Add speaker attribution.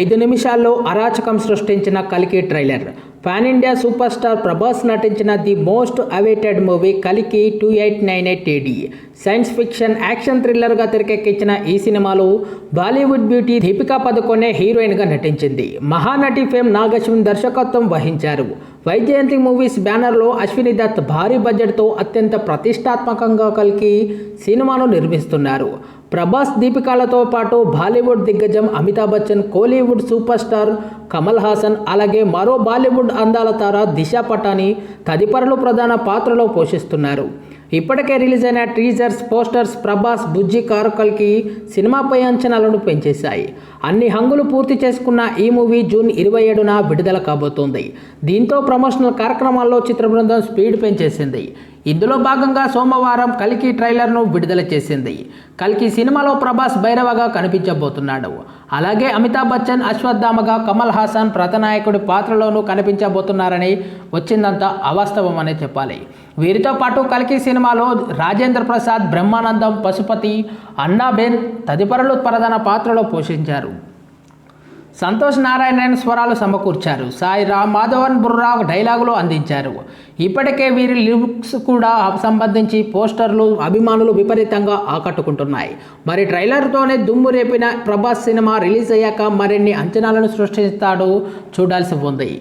Speaker 1: ఐదు నిమిషాల్లో అరాచకం సృష్టించిన కలికి trailer. Pan India super star Prabhas నటించిన ది మోస్ట్ అవేటెడ్ మూవీ కలికి two eight nine eight AD science fiction action థ్రిల్లర్గా తెరకెక్కించిన ఈ సినిమాలో బాలీవుడ్ బ్యూటీ దీపికా పదుకొనే హీరోయిన్గా నటించింది. మహానటి ఫేమ్ నాగశ్విన్ దర్శకత్వం వహించారు. వైజయంతి మూవీస్ బ్యానర్లో అశ్విని దత్ భారీ బడ్జెట్తో అత్యంత ప్రతిష్టాత్మకంగా కలిగి సినిమాను నిర్మిస్తున్నారు. ప్రభాస్ దీపికాలతో పాటు బాలీవుడ్ దిగ్గజం Amitabh Bachchan Kollywood super star Kamal Haasan అలాగే మరో బాలీవుడ్ అందాల తార దిశా పటాని తదితరులు ప్రధాన పాత్రలో పోషిస్తున్నారు. ఇప్పటికే రిలీజ్ అయిన టీజర్స్ పోస్టర్స్ ప్రభాస్ బుజ్జి కారుకల్కి సినిమాపై అంచనాలను పెంచేశాయి. అన్ని హంగులు పూర్తి చేసుకున్న ఈ మూవీ జూన్ ఇరవై ఏడున విడుదల కాబోతోంది. దీంతో ప్రమోషనల్ కార్యక్రమాల్లో చిత్ర బృందం స్పీడ్ పెంచేసింది. ఇందులో భాగంగా సోమవారం కల్కి ట్రైలర్ను విడుదల చేసింది. కల్కి సినిమాలో ప్రభాస్ భైరవగా కనిపించబోతున్నాడు. అలాగే అమితాబ్ బచ్చన్ అశ్వత్థామగా కమల్ హాసన్ ప్రతనాయకుడి పాత్రలోనూ కనిపించబోతున్నారని వచ్చిందంతా అవాస్తవం అనే చెప్పాలి. వీరితో పాటు కల్కి సినిమాలో రాజేంద్ర ప్రసాద్ బ్రహ్మానందం పశుపతి అన్నాబెన్ తదితరులు ప్రధాన పాత్రలో పోషించారు. సంతోష్ నారాయణ స్వరాలు సమకూర్చారు. సాయి రామ్ మాధవన్ బుర్రా డైలాగులు అందించారు. ఇప్పటికే వీరి లిరిక్స్ కూడా సంబంధించి పోస్టర్లు అభిమానులు విపరీతంగా ఆకట్టుకుంటున్నాయి. మరి ట్రైలర్తోనే దుమ్ము రేపిన ప్రభాస్ సినిమా రిలీజ్ అయ్యాక మరిన్ని అంచనాలను సృష్టిస్తాడు చూడాల్సి ఉంది.